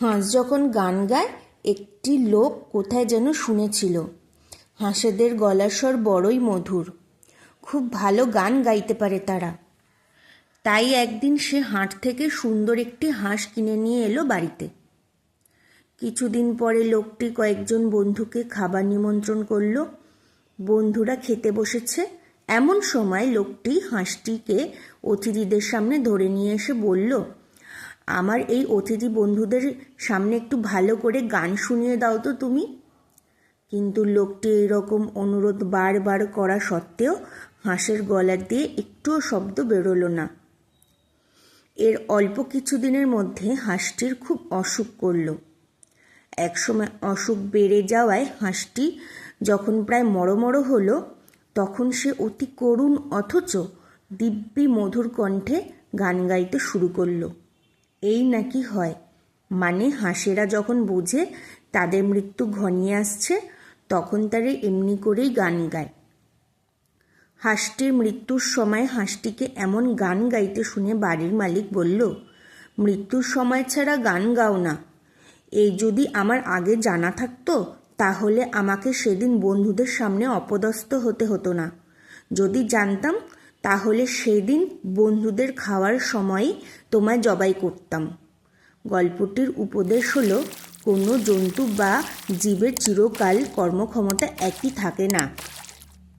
হাঁস যখন গান গায়, একটি লোক কোথায় যেন শুনেছিল। হাঁসেদের গলার স্বর বড়ই মধুর। খুব ভালো গান গাইতে পারে তারা। তাই একদিন সে হাট থেকে সুন্দর একটি হাঁস কিনে নিয়ে এলো বাড়িতে। কিছুদিন পরে লোকটি কয়েকজন বন্ধুকে খাবার নিমন্ত্রণ করল। বন্ধুরা খেতে বসেছে। এমন সময় লোকটি হাঁসটিকে অতিথিদের সামনে ধরে নিয়ে এসে বলল আমার এই অতিথি বন্ধুদের সামনে একটু ভালো করে গান শুনিয়ে দাও তো তুমি। কিন্তু লোকটি এরকম অনুরোধ বারবার করা সত্ত্বেও হাঁসের গলা দিয়ে একটুও শব্দ বেরোলো না। এর অল্প কিছুদিনের মধ্যে হাঁসটির খুব অসুখ করল। একসময় অসুখ বেড়ে যাওয়ায় হাঁসটি যখন প্রায় মরমর হলো, তখন সে অতি করুণ অথচ দিব্যি মধুর কণ্ঠে গান গাইতে শুরু করল। এই নাকি হয়? মানে হাঁসেরা যখন বোঝে তাদের মৃত্যু ঘনিয়ে আসছে, তখন তারা এমনি করেই গান গায়। হাঁসটির মৃত্যুর সময় হাঁসটিকে এমন গান গাইতে শুনে বাড়ির মালিক বলল, মৃত্যুর সময় ছাড়া গান গাও না। এই যদি আমার আগে জানা থাকতো, তাহলে আমাকে সেদিন বন্ধুদের সামনে অপদস্থ হতে হতো না। যদি জানতাম তাহলে সেদিন বন্ধুদের খাওয়ার সময় তোমায় জবাই করতাম। গল্পটির উপদেশ হলো, কোনো জন্তু বা জীবের চিরকাল কর্মক্ষমতা একই থাকে না।